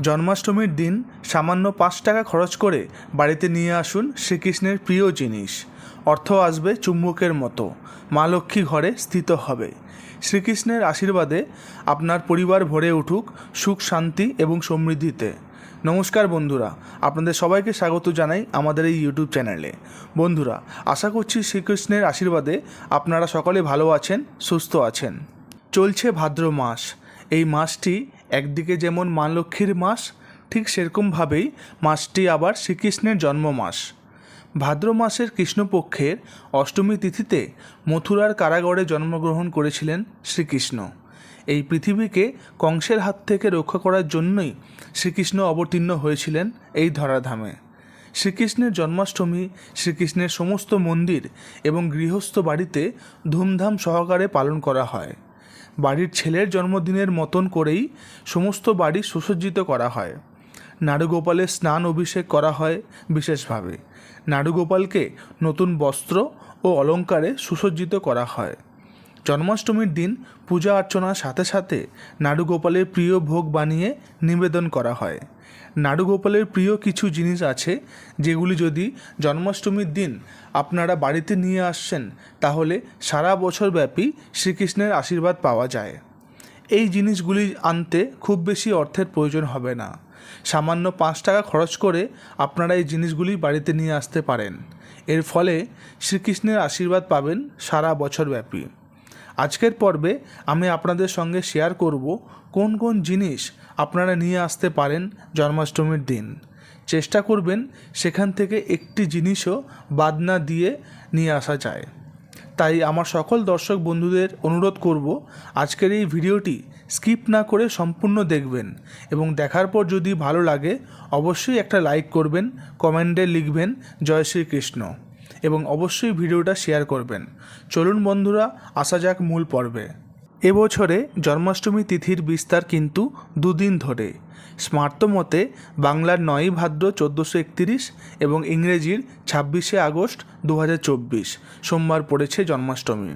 জন্মাষ্টমীর দিন সামান্য পাঁচ টাকা খরচ করে বাড়িতে নিয়ে আসুন শ্রীকৃষ্ণের প্রিয় জিনিস। অর্থ আসবে চুম্বকের মতো। মা লক্ষ্মী ঘরে স্থিত হবে। শ্রীকৃষ্ণের আশীর্বাদে আপনার পরিবার ভরে উঠুক সুখ, শান্তি এবং সমৃদ্ধিতে। নমস্কার বন্ধুরা, আপনাদের সবাইকে স্বাগত জানাই আমাদের এই ইউটিউব চ্যানেলে। বন্ধুরা, আশা করছি শ্রীকৃষ্ণের আশীর্বাদে আপনারা সকলে ভালো আছেন, সুস্থ আছেন। চলছে ভাদ্র মাস। এই মাসটি একদিকে যেমন মা লক্ষ্মীর মাস, ঠিক সেরকমভাবেই মাসটি আবার শ্রীকৃষ্ণের জন্ম মাস ভাদ্র মাসের কৃষ্ণপক্ষের অষ্টমী তিথিতে মথুরার কারাগারে জন্মগ্রহণ করেছিলেন শ্রীকৃষ্ণ। এই পৃথিবীকে কংসের হাত থেকে রক্ষা করার জন্যই শ্রীকৃষ্ণ অবতীর্ণ হয়েছিলেন এই ধরাধামে। শ্রীকৃষ্ণের জন্মাষ্টমী, শ্রীকৃষ্ণের সমস্ত মন্দির এবং গৃহস্থ বাড়িতে ধুমধাম সহকারে পালন করা হয়। বাড়ির ছেলের জন্মদিনের মতন করেই সমস্ত বাড়ি সুসজ্জিত করা হয়। নাড়ুগোপালের স্নান অভিষেক করা হয় বিশেষভাবে। নাড়ুগোপালকে নতুন বস্ত্র ও অলঙ্কারে সুসজ্জিত করা হয়। জন্মাষ্টমীর দিন পূজা অর্চনার সাথে সাথে নাড়ুগোপালের প্রিয় ভোগ বানিয়ে নিবেদন করা হয়। নাড়ুগোপালের প্রিয় কিছু জিনিস আছে যেগুলি যদি জন্মাষ্টমীর দিন আপনারা বাড়িতে নিয়ে আসছেন তাহলে সারা বছর ব্যাপী শ্রীকৃষ্ণের আশীর্বাদ পাওয়া যায়। এই জিনিসগুলি আনতে খুব বেশি অর্থের প্রয়োজন হবে না। সামান্য পাঁচ টাকা খরচ করে আপনারা এই জিনিসগুলি বাড়িতে নিয়ে আসতে পারেন। এর ফলে শ্রীকৃষ্ণের আশীর্বাদ পাবেন সারা বছর ব্যাপী। আজকের পর্বে আমি আপনাদের সঙ্গে শেয়ার করব কোন কোন জিনিস আপনারা নিয়ে আসতে পারেন জন্মাষ্টমীর দিন। চেষ্টা করবেন সেখান থেকে একটি জিনিসও বাদ না দিয়ে নিয়ে আসা যায়। তাই আমার সকল দর্শক বন্ধুদের অনুরোধ করব আজকের এই ভিডিওটি স্কিপ না করে সম্পূর্ণ দেখবেন এবং দেখার পর যদি ভালো লাগে অবশ্যই একটা লাইক করবেন কমেন্টে লিখবেন, জয় শ্রীকৃষ্ণ। এবং অবশ্যই ভিডিওটা শেয়ার করবেন। চলুন বন্ধুরা, আসা যাক মূল পর্বে। এবছরে জন্মাষ্টমী তিথির বিস্তার কিন্তু দুদিন ধরে। স্মার্ত মতে বাংলার নয়ই ভাদ্র চোদ্দোশো একত্রিশ এবং ইংরেজির ছাব্বিশে আগস্ট দু হাজার চব্বিশ, সোমবার পড়েছে জন্মাষ্টমী।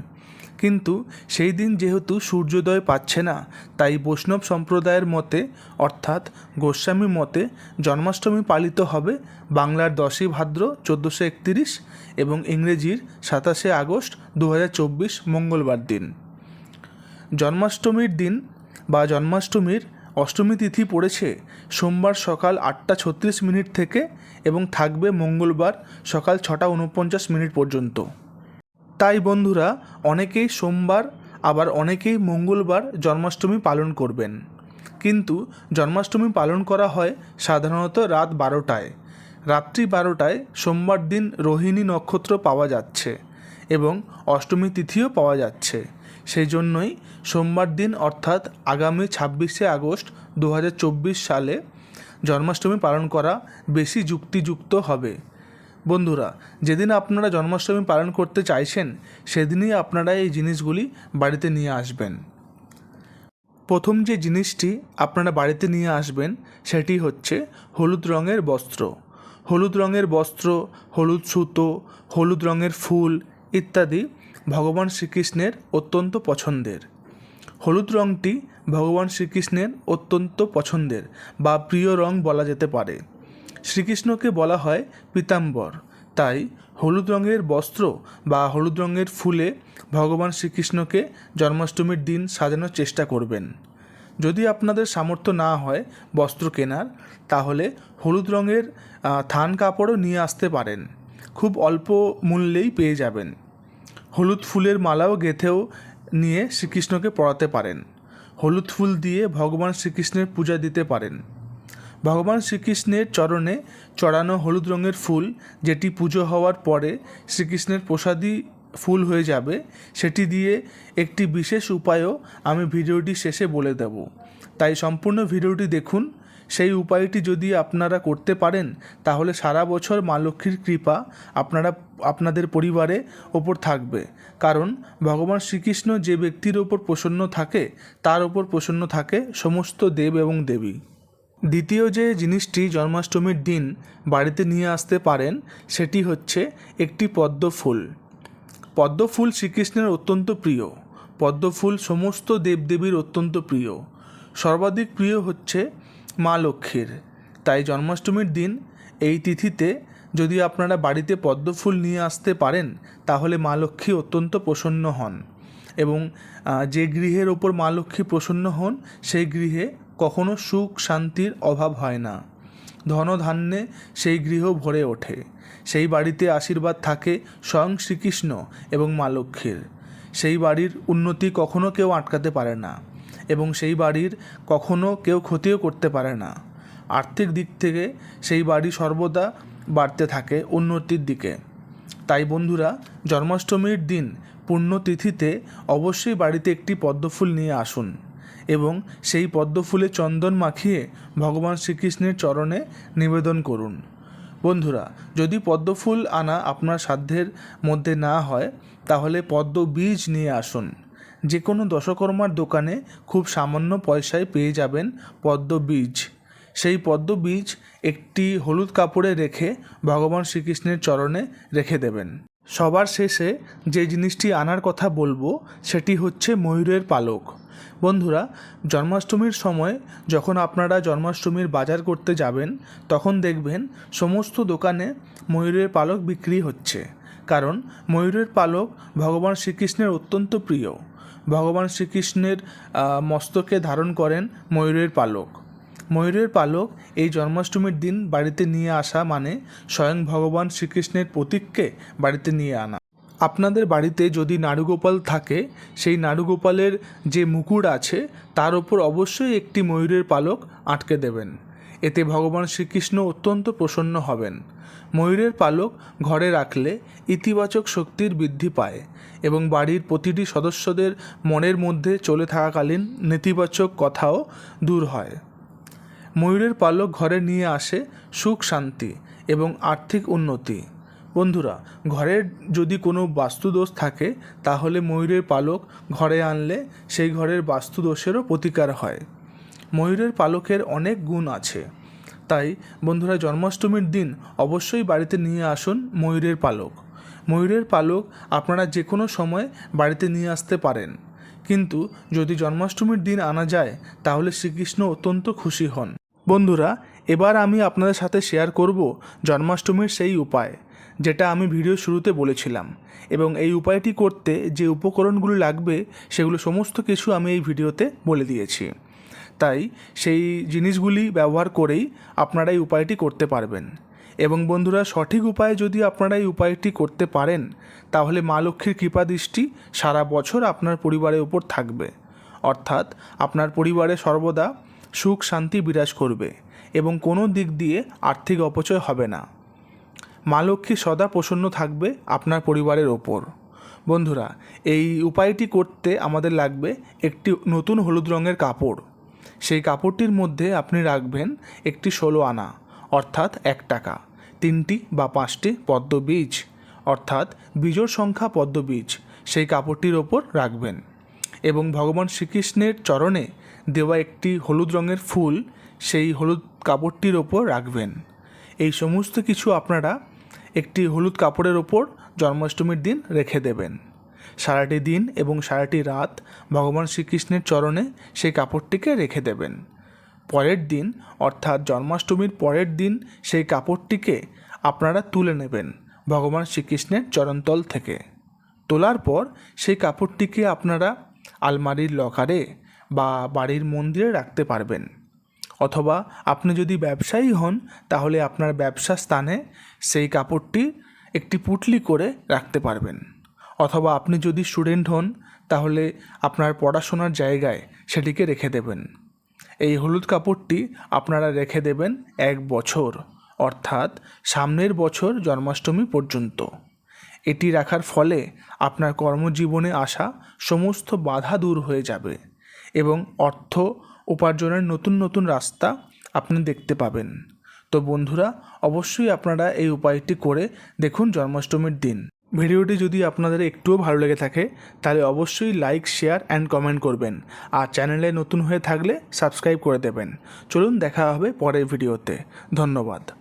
কিন্তু সেই দিন যেহেতু সূর্যোদয় পাচ্ছে না, তাই বৈষ্ণব সম্প্রদায়ের মতে, অর্থাৎ গোস্বামী মতে, জন্মাষ্টমী পালিত হবে বাংলার দশই ভাদ্র চোদ্দোশো একতিরিশ এবং ইংরেজির সাতাশে আগস্ট দু হাজার চব্বিশ মঙ্গলবার দিন। জন্মাষ্টমীর দিন বা জন্মাষ্টমীর অষ্টমী তিথি পড়েছে সোমবার সকাল আটটা ছত্রিশ মিনিট থেকে এবং থাকবে মঙ্গলবার সকাল ছটা উনপঞ্চাশ মিনিট পর্যন্ত। তাই বন্ধুরা, অনেকেই সোমবার, আবার অনেকেই মঙ্গলবার জন্মাষ্টমী পালন করবেন। কিন্তু জন্মাষ্টমী পালন করা হয় সাধারণত রাত বারোটায়। রাত্রি বারোটায় সোমবার দিন রোহিণী নক্ষত্র পাওয়া যাচ্ছে এবং অষ্টমী তিথিও পাওয়া যাচ্ছে। সেই জন্যই সোমবার দিন অর্থাৎ আগামী ছাব্বিশে আগস্ট দু হাজার চব্বিশ সালে জন্মাষ্টমী পালন করা বেশি যুক্তিযুক্ত হবে। বন্ধুরা, যেদিন আপনারা জন্মাষ্টমী পালন করতে চাইছেন, সেদিনই আপনারা এই জিনিসগুলি বাড়িতে নিয়ে আসবেন। প্রথম যে জিনিসটি আপনারা বাড়িতে নিয়ে আসবেন, সেটি হচ্ছে হলুদ রঙের বস্ত্র। হলুদ রঙের বস্ত্র, হলুদ সুতো, হলুদ রঙের ফুল ইত্যাদি ভগবান শ্রীকৃষ্ণের অত্যন্ত পছন্দের। হলুদ রঙটি ভগবান শ্রীকৃষ্ণের অত্যন্ত পছন্দের বা প্রিয় রং বলা যেতে পারে। শ্রীকৃষ্ণকে বলা হয় পীতাম্বর। তাই হলুদ রঙের বস্ত্র বা হলুদ রঙের ফুলে ভগবান শ্রীকৃষ্ণকে জন্মাষ্টমীর দিন সাজানোর চেষ্টা করবেন। যদি আপনাদের সামর্থ্য না হয় বস্ত্র কেনার, তাহলে হলুদ রঙের থান কাপড়ও নিয়ে আসতে পারেন। খুব অল্প মূল্যেই পেয়ে যাবেন। হলুদ ফুলের মালাও গেঁথেও নিয়ে শ্রীকৃষ্ণকে পরাতে পারেন। হলুদ ফুল দিয়ে ভগবান শ্রীকৃষ্ণের পূজা দিতে পারেন। ভগবান শ্রীকৃষ্ণের চরণে চড়ানো হলুদ রঙের ফুল, যেটি পুজো হওয়ার পরে শ্রীকৃষ্ণের প্রসাদী ফুল হয়ে যাবে, সেটি দিয়ে একটি বিশেষ উপায়ও আমি ভিডিওটি শেষে বলে দেব। তাই সম্পূর্ণ ভিডিওটি দেখুন। সেই উপায়টি যদি আপনারা করতে পারেন, তাহলে সারা বছর মা লক্ষ্মীর কৃপা আপনারা, আপনাদের পরিবারে ওপর থাকবে। কারণ ভগবান শ্রীকৃষ্ণ যে ব্যক্তির ওপর প্রসন্ন থাকে, তার ওপর প্রসন্ন থাকে সমস্ত দেব এবং দেবী। দ্বিতীয় যে জিনিসটি জন্মাষ্টমীর দিন বাড়িতে নিয়ে আসতে পারেন, সেটি হচ্ছে একটি পদ্ম ফুল। পদ্ম ফুল শ্রীকৃষ্ণের অত্যন্ত প্রিয়। পদ্ম ফুল সমস্ত দেবদেবীর অত্যন্ত প্রিয়। সর্বাধিক প্রিয় হচ্ছে মা লক্ষ্মীর। তাই জন্মাষ্টমীর দিন এই তিথিতে যদি আপনারা বাড়িতে পদ্মফুল নিয়ে আসতে পারেন, তাহলে মা লক্ষ্মী অত্যন্ত প্রসন্ন হন। এবং যে গৃহের ওপর মা লক্ষ্মী প্রসন্ন হন, সেই গৃহে কখনো সুখ শান্তির অভাব হয় না। ধনধান্যে সেই গৃহ ভরে ওঠে। সেই বাড়িতে আশীর্বাদ থাকে স্বয়ং শ্রীকৃষ্ণ এবং মা লক্ষ্মীর। সেই বাড়ির উন্নতি কখনো কেউ আটকাতে পারে না এবং সেই বাড়ির কখনো কেউ ক্ষতিও করতে পারে না। আর্থিক দিক থেকে সেই বাড়ি সর্বদা বাড়তে থাকে উন্নতির দিকে। তাই বন্ধুরা, জন্মাষ্টমীর দিন পুণ্যতিথিতে অবশ্যই বাড়িতে একটি পদ্মফুল নিয়ে আসুন। এবং সেই পদ্মফুলে চন্দন মাখিয়ে ভগবান শ্রীকৃষ্ণের চরণে নিবেদন করুন। বন্ধুরা, যদি পদ্মফুল আনা আপনার সাধ্যের মধ্যে না হয়, তাহলে পদ্ম বীজ নিয়ে আসুন। যে কোনো দশকর্মার দোকানে খুব সামান্য পয়সায় পেয়ে যাবেন পদ্ম বীজ। সেই পদ্ম বীজ একটি হলুদ কাপড়ে রেখে ভগবান শ্রীকৃষ্ণের চরণে রেখে দেবেন। সবার শেষে যে জিনিসটি আনার কথা বলব, সেটি হচ্ছে ময়ূরের পালক। বন্ধুরা, জন্মাষ্টমীর সময় যখন আপনারা জন্মাষ্টমীর বাজার করতে যাবেন, তখন দেখবেন সমস্ত দোকানে ময়ূরের পালক বিক্রি হচ্ছে। কারণ ময়ূরের পালক ভগবান শ্রীকৃষ্ণের অত্যন্ত প্রিয়। ভগবান শ্রীকৃষ্ণের মস্তকে ধারণ করেন ময়ূরের পালক। ময়ূরের পালক এই জন্মাষ্টমীর দিন বাড়িতে নিয়ে আসা মানে স্বয়ং ভগবান শ্রীকৃষ্ণের প্রতীককে বাড়িতে নিয়ে আনা। আপনাদের বাড়িতে যদি নাড়ুগোপাল থাকে, সেই নাড়ুগোপালের যে মুকুট আছে, তার ওপর অবশ্যই একটি ময়ূরের পালক আটকে দেবেন। এতে ভগবান শ্রীকৃষ্ণ অত্যন্ত প্রসন্ন হবেন। ময়ূরের পালক ঘরে রাখলে ইতিবাচক শক্তির বৃদ্ধি পায় এবং বাড়ির প্রতিটি সদস্যদের মনের মধ্যে চলে থাকাকালীন নেতিবাচক কথাও দূর হয়। ময়ূরের পালক ঘরে নিয়ে আসে সুখ, শান্তি এবং আর্থিক উন্নতি। বন্ধুরা ঘরের যদি কোনো বাস্তুদোষ থাকে, তাহলে ময়ূরের পালক ঘরে আনলে সেই ঘরের বাস্তুদোষেরও প্রতিকার হয়। ময়ূরের পালকের অনেক গুণ আছে। তাই, বন্ধুরা, জন্মাষ্টমীর দিন অবশ্যই বাড়িতে নিয়ে আসুন ময়ূরের পালক। ময়ূরের পালক আপনারা যে কোনো সময় বাড়িতে নিয়ে আসতে পারেন। কিন্তু যদি জন্মাষ্টমীর দিন আনা যায়, তাহলে শ্রীকৃষ্ণ অত্যন্ত খুশি হন। বন্ধুরা, এবার আমি আপনাদের সাথে শেয়ার করব জন্মাষ্টমীর সেই উপায়, যেটা আমি ভিডিও শুরুতে বলেছিলাম। এবং এই উপায়টি করতে যে উপকরণগুলো লাগবে, সেগুলো সমস্ত কিছু আমি এই ভিডিওতে বলে দিয়েছি। তাই সেই জিনিসগুলি ব্যবহার করেই আপনারা এই উপায়টি করতে পারবেন। এবং বন্ধুরা, সঠিক উপায়ে যদি আপনারা এই উপায়টি করতে পারেন, তাহলে মা লক্ষ্মীর কৃপা দৃষ্টি সারা বছর আপনার পরিবারের উপর থাকবে। অর্থাৎ আপনার পরিবারে সর্বদা সুখ শান্তি বিরাজ করবে এবং কোনো দিক দিয়ে আর্থিক অপচয় হবে না। মা লক্ষ্মী সদা প্রসন্ন থাকবে আপনার পরিবারের ওপর। বন্ধুরা, এই উপায়টি করতে আমাদের লাগবে একটি নতুন হলুদ রঙের কাপড়। সেই কাপড়টির মধ্যে আপনি রাখবেন একটি ষোলো আনা, অর্থাৎ এক টাকা, তিনটি বা পাঁচটি পদ্ম বীজ, অর্থাৎ বীজোর সংখ্যা পদ্ম বীজ সেই কাপড়টির ওপর রাখবেন। এবং ভগবান শ্রীকৃষ্ণের চরণে দেওয়া একটি হলুদ রঙের ফুল সেই হলুদ কাপড়টির ওপর রাখবেন। এই সমস্ত কিছু আপনারা একটি হলুদ কাপড়ের ওপর জন্মাষ্টমীর দিন রেখে দেবেন। সারাটি দিন এবং সারাটি রাত ভগবান শ্রীকৃষ্ণের চরণে সেই কাপড়টিকে রেখে দেবেন। পরের দিন, অর্থাৎ জন্মাষ্টমীর পরের দিন, সেই কাপড়টিকে আপনারা তুলে নেবেন ভগবান শ্রীকৃষ্ণের চরণতল থেকে। তোলার পর সেই কাপড়টিকে আপনারা আলমারির লকারে বা বাড়ির মন্দিরে রাখতে পারবেন। অথবা আপনি যদি ব্যবসায়ী হন, তাহলে আপনার ব্যবসা স্থানে সেই কাপড়টি একটি পুটলি করে রাখতে পারবেন। অথবা আপনি যদি স্টুডেন্ট হন, তাহলে আপনার পড়াশোনার জায়গায় সেটিকে রেখে দেবেন। এই হলুদ কাপড়টি আপনারা রেখে দেবেন এক বছর, অর্থাৎ সামনের বছর জন্মাষ্টমী পর্যন্ত। এটি রাখার ফলে আপনার কর্মজীবনে আসা সমস্ত বাধা দূর হয়ে যাবে। এবং অর্থ উপার্জনের নতুন নতুন রাস্তা আপনি দেখতে পাবেন। তো বন্ধুরা, অবশ্যই আপনারা এই উপায়টি করে দেখুন জন্মাষ্টমীর দিন। ভিডিওটি যদি আপনাদের একটুও ভালো লেগে থাকে, তাহলে অবশ্যই লাইক, শেয়ার অ্যান্ড কমেন্ট করবেন। আর চ্যানেলে নতুন হয়ে থাকলে সাবস্ক্রাইব করে দেবেন। চলুন দেখা হবে পরের ভিডিওতে। ধন্যবাদ।